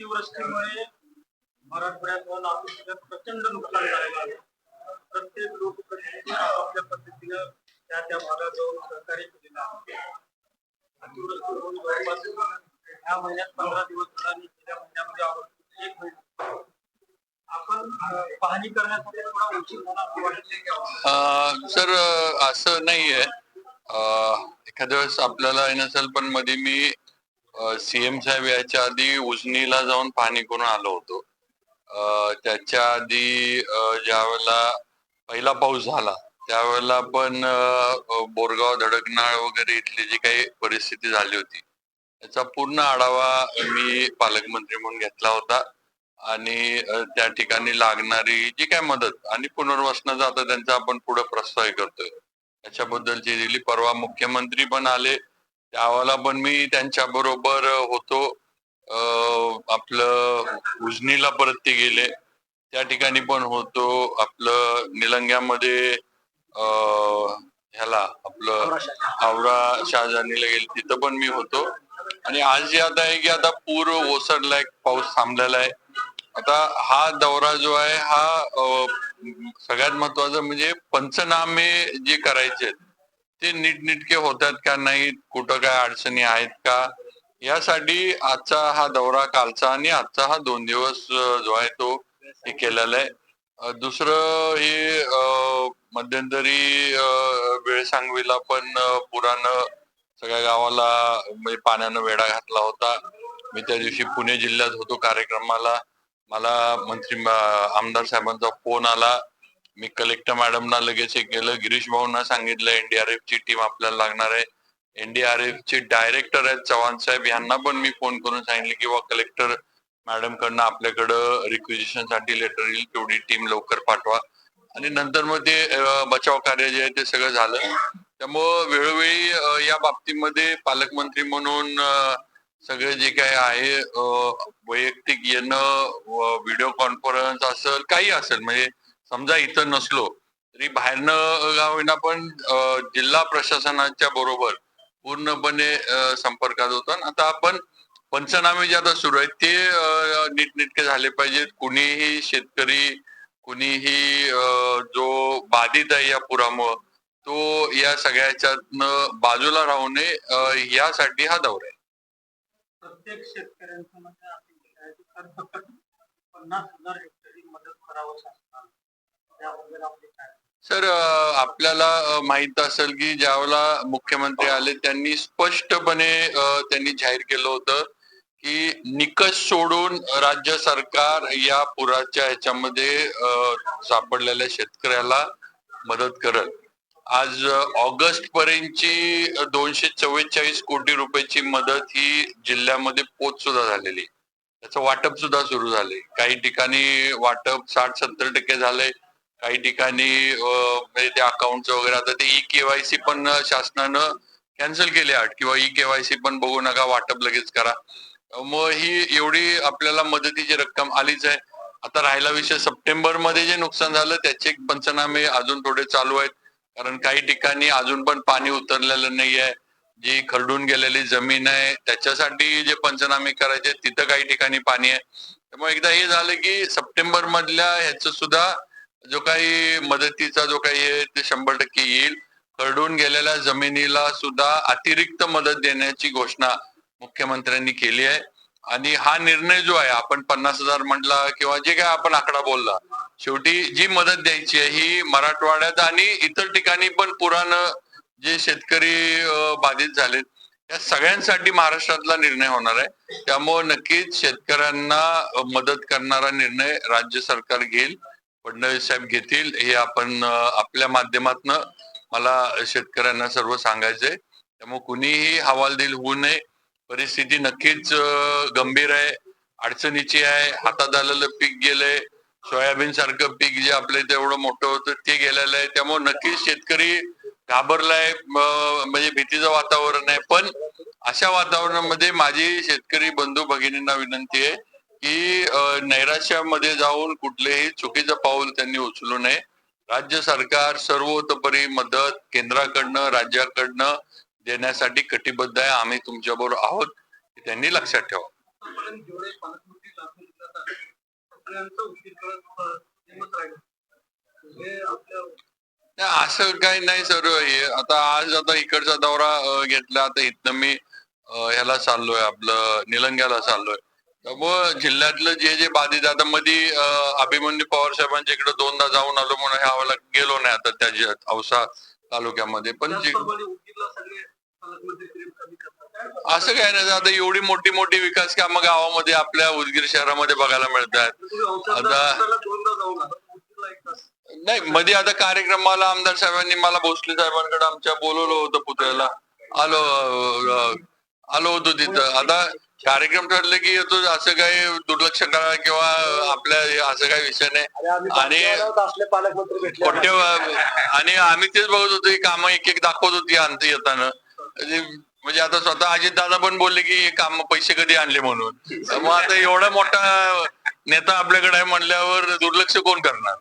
अतिवृष्टीमुळे मराठवाड्यात व लातूर जिल्ह्यात प्रचंड नुकसान झालेलं आहे. प्रत्येक लोकप्रतिनिधी आपापल्या पद्धतीनं त्या त्या भागात जाऊन सहकार्य केलेलं आहे. अतिवृष्टी होऊन जवळपास ह्या महिन्यात पंधरा दिवस झाला आणि गेल्या महिन्यामध्ये एक महिना. आपण पाहणी करण्यासाठी थोडा उशीर झाला असं सर असं नाहीये. एखाद्या वेळेस आपल्याला नसेल पण मध्ये मी सीएम साहेब याच्या आधी उजनीला जाऊन पाहणी करून आलो होतो. त्याच्या आधी ज्यावेळेला ज्या वेळेला पहिला पाऊस झाला त्यावेळेला पण बोरगाव धडकनाळ वगैरे इथली जी काही परिस्थिती झाली होती त्याचा पूर्ण आढावा मी पालकमंत्री म्हणून घेतला होता. आणि त्या ठिकाणी लागणारी जी काय मदत आणि पुनर्वसनाचा आता त्यांचा आपण पुढे प्रस्ताव करतोय. त्याच्याबद्दलची दिली. परवा मुख्यमंत्री पण आले. त्यावेळेला पण मी त्यांच्या बरोबर होतो आपलं उजनीला परत ते गेले. त्या ठिकाणी पण होतो. आपलं निलंग्यामध्ये ह्याला आपलं हावरा शहाजानीला गेले तिथं पण मी होतो. आणि आज जे आता आहे की आता पूर ओसरलाय पाऊस थांबलेला आहे. आता हा दौरा जो आहे हा सगळ्यात महत्त्वाचा म्हणजे पंचनामे जे करायचे आहेत, ते नीटनेटके आहेत का नाही कुठं काय अडचणी आहेत का यासाठी आजचा हा दौरा कालचा आणि आजचा हा दोन दिवस जो आहे तो हे केलेला आहे. दुसरं हे मध्यंतरी वेळ सांगवीला पण पुरानं सगळ्या गावाला म्हणजे पाण्यानं वेढा घातला होता. मी त्या दिवशी पुणे जिल्ह्यात होतो कार्यक्रमाला. मला मंत्री आमदार साहेबांचा फोन आला. मी कलेक्टर मॅडमना लगेच हे केलं. गिरीश भाऊंना सांगितलं एनडीआरएफ ची टीम आपल्याला लागणार आहे. एनडीआरएफ चे डायरेक्टर आहेत चव्हाण साहेब यांना पण मी फोन करून सांगितले की बा कलेक्टर मॅडम कडनं आपल्याकडं रिक्विजिशनसाठी लेटर येईल. तेवढी टीम लवकर पाठवा. आणि नंतर मग ते बचाव कार्य जे आहे ते सगळं झालं. त्यामुळं वेळोवेळी या बाबतीमध्ये पालकमंत्री म्हणून सगळे जे काही आहे वैयक्तिक येणं व्हिडिओ कॉन्फरन्स असेल काही असेल म्हणजे समजा इथं नसलो तरी बाहेरनं गावीना पण जिल्हा प्रशासनाच्या बरोबर पूर्णपणे संपर्कात होतो. आता आपण पंचनामे जे आता सुरू आहेत ते नीटनेटके झाले पाहिजेत. कुणीही शेतकरी कुणीही अं, जो बाधित आहे या पुरामुळं तो या सगळ्याच्यातनं बाजूला राहू नये यासाठी हा दौरा आहे. प्रत्येक शेतकऱ्यांचं म्हणजे पन्नास हजार हेक्टरी मदत करावं शासनानं त्याबद्दल आपले काय सर आपल्याला माहीत असेल की ज्यावेळेला मुख्यमंत्री आले त्यांनी स्पष्टपणे त्यांनी जाहीर केलं होतं की निकष सोडून राज्य सरकार या पुराच्या ह्याच्यामध्ये सापडलेल्या शेतकऱ्याला मदत करत आज ऑगस्ट पर्यंतची दोनशे चव्वेचाळीस कोटी रुपयाची मदत ही जिल्ह्यामध्ये पोच सुद्धा झालेली. त्याचं वाटप सुद्धा सुरू झाले काही ठिकाणी वाटप साठ सत्तर टक्के झालंय. काही ठिकाणी म्हणजे ते म्हणजे वगैरे आता ते ई केवायसी पण शासनानं कॅन्सल केले आठ किंवा ई केवायसी पण बघू नका वाटप लगेच करा. मग ही एवढी आपल्याला मदतीची रक्कम आलीच आहे. आता राहिला विषय सप्टेंबरमध्ये जे नुकसान झालं त्याचे पंचनामे अजून थोडे चालू आहेत. कारण काही ठिकाणी अजून पण पाणी उतरलेलं नाही आहे. जी खरडून गेलेली जमीन आहे त्याच्यासाठी जे पंचनामे करायचे तिथं काही ठिकाणी पाणी आहे. त्यामुळे एकदा हे झालं की सप्टेंबर मधल्या ह्याचं सुद्धा जो काही मदतीचा जो काही आहे ते शंभर टक्के येईल. खरडून गेलेल्या जमिनीला सुद्धा अतिरिक्त मदत देण्याची घोषणा मुख्यमंत्र्यांनी केली आहे. आणि हा निर्णय जो आहे आपण पन्नास हजार म्हटला किंवा जे काय आपण आकडा बोलला शेवटी जी मदत द्यायची आहे ही मराठवाड्यात आणि इतर ठिकाणी पण पुरानं जे शेतकरी बाधित झालेत या सगळ्यांसाठी महाराष्ट्रातला निर्णय होणार आहे. त्यामुळे नक्कीच शेतकऱ्यांना मदत करणारा निर्णय राज्य सरकार घेईल. फडणवीस साहेब घेतील हे आपण आपल्या माध्यमातन मला शेतकऱ्यांना सर्व सांगायचंय. त्यामुळे कुणीही हवालदिल होऊ नये. परिस्थिती नक्कीच गंभीर आहे अडचणीची आहे. हातात आलेलं पीक गेलंय. सोयाबीन सारखं पीक जे आपलं तेवढं मोठं होतं ते गेलेलं आहे. त्यामुळे नक्कीच शेतकरी घाबरलाय म्हणजे भीतीचं वातावरण आहे. पण अशा वातावरणामध्ये माझी शेतकरी बंधू भगिनींना विनंती आहे की नैराश्यामध्ये जाऊन कुठलेही चुकीचं पाऊल त्यांनी उचलू नये. राज्य सरकार सर्वोतपरी मदत केंद्राकडनं राज्याकडनं देण्यासाठी कटिबद्ध आहे. आम्ही तुमच्याबरोबर आहोत. त्यांनी लक्षात ठेवा. नाही, असं काही नाही सर. हे आता आज आता इकडचा दौरा घेतला. आता इथनं मी ह्याला चाललोय. आपलं निलंग्याला चाललोय. त्यामुळं जिल्ह्यातलं जे जे बाधित आता मध्ये अभिमन्यू पवार साहेबांच्या इकडे दोनदा जाऊन आलो म्हणून ह्या गेलो नाही आता त्या औसा तालुक्यामध्ये. पण असं काय नाही. आता एवढी मोठी मोठी विकास कामं गावामध्ये आपल्या उदगीर शहरामध्ये बघायला मिळत आहेत आता- नाही मध्ये आता कार्यक्रमाला आमदार साहेबांनी मला भोसले साहेबांकडे आमच्या बोलवलं होतं पुतळ्याला. आलो आलो होतो तिथं. आता कार्यक्रम ठरले की येतो असं काही दुर्लक्ष करा किंवा आपल्या असं काही विषय नाही. आणि असले पालकमंत्री भेटले कोट्य आणि आम्ही तेच बघत होतो की कामं एक एक दाखवत होती आणत येताना. म्हणजे आता स्वतः अजित दादा पण बोलले की काम पैसे कधी आणले म्हणून. मग आता एवढा मोठा नेता आपल्याकडे आहे म्हणल्यावर दुर्लक्ष कोण करणार?